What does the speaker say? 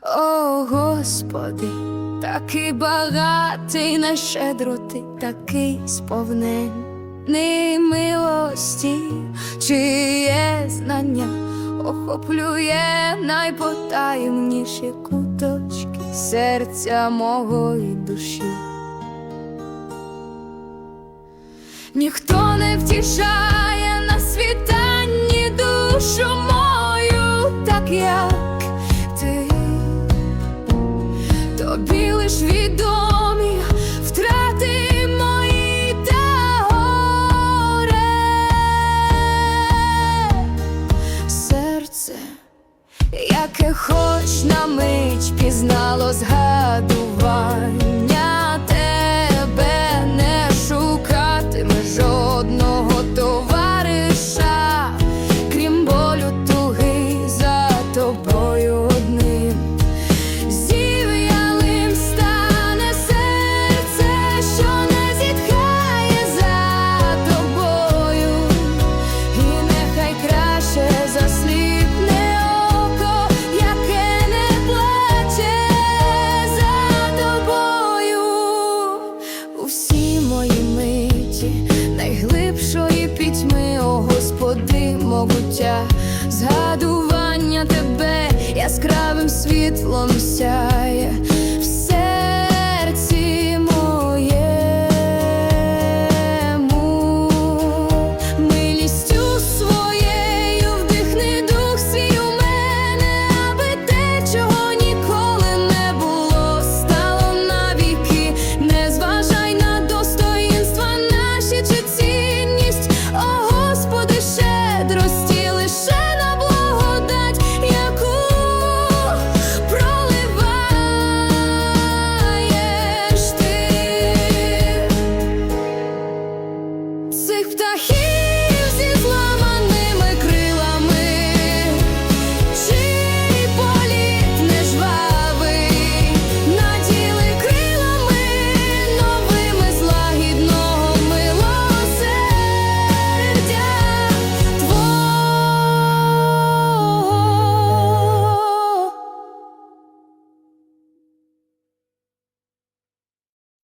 О, Господи, такий багатий на щедроти, такий сповнений милості, чиє знання охоплює найпотаємніші куточки серця мого і душі. Ніхто не втішає на світанні душу мою, так як відомі втрати мої та яке хоч на мить пізнало згадування тебе не шукатиме жодного товариша, крім болю туги за тобою Могуття, згадування тебе яскравим світлом сяє